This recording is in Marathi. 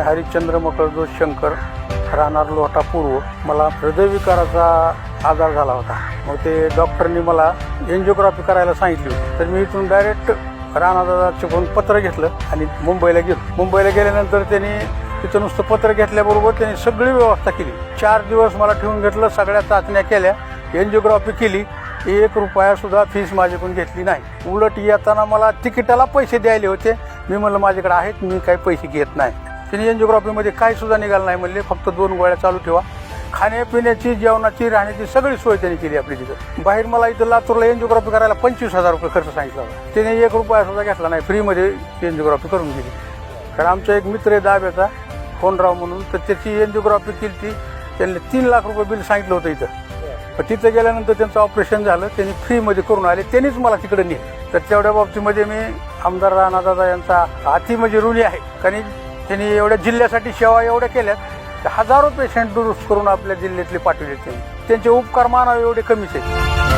हरिश्चंद्र मकरजो शंकर राहणार लोटा पूर्व मला हृदयविकाराचा आजार झाला होता. मग ते डॉक्टरनी मला एन्जिओग्राफी करायला सांगितली होती. तर मी इथून डायरेक्ट राणादादाचे फोन पत्र घेतलं आणि मुंबईला गेलो. मुंबईला गेल्यानंतर त्यांनी तिथं नुसतं पत्र घेतल्याबरोबर त्यांनी सगळी व्यवस्था केली. चार दिवस मला ठेवून घेतलं सगळ्या चाचण्या केल्या एन्जिओग्राफी केली. एक रुपया सुद्धा फीस माझ्याकडून घेतली नाही. उलट येताना मला तिकिटाला पैसे द्यायले होते. मी म्हणलं माझ्याकडे आहेत मी काही पैसे घेत नाही. त्यांनी एन्जिओग्राफीमध्ये काही सुद्धा निघालं नाही म्हणले. फक्त दोन गोळ्या चालू ठेवा. खाण्यापिण्याची जेवणाची राहण्याची सगळी सोय त्यांनी केली आपली तिथं. बाहेर मला इथं लातूरला एन्जिओग्राफी करायला पंचवीस हजार रुपये खर्च सांगितला होता. त्याने एक रुपया सुद्धा घेतला नाही. फ्रीमध्ये एन्जिओग्राफी करून दिली. कारण आमचा एक मित्र आहे दाब्याचा फोनराव म्हणून तर त्याची एन्जिओग्राफी केली. ती त्यांनी तीन लाख रुपये बिल सांगितलं होतं इथं. तिथं गेल्यानंतर त्यांचं ऑपरेशन झालं. त्यांनी फ्रीमध्ये करून आले. त्यांनीच मला तिकडे नेलं. तर तेवढ्या बाबतीमध्ये मी आमदार राणादादा यांचा अति म्हणजे ऋणी आहे. कारण त्यांनी एवढ्या जिल्ह्यासाठी सेवा एवढ्या केल्यात तर हजारो पेशंट दुरुस्त करून आपल्या जिल्ह्यातले पाठवले त्यांनी त्यांचे उपकार मानावे एवढे कमीच आहेत.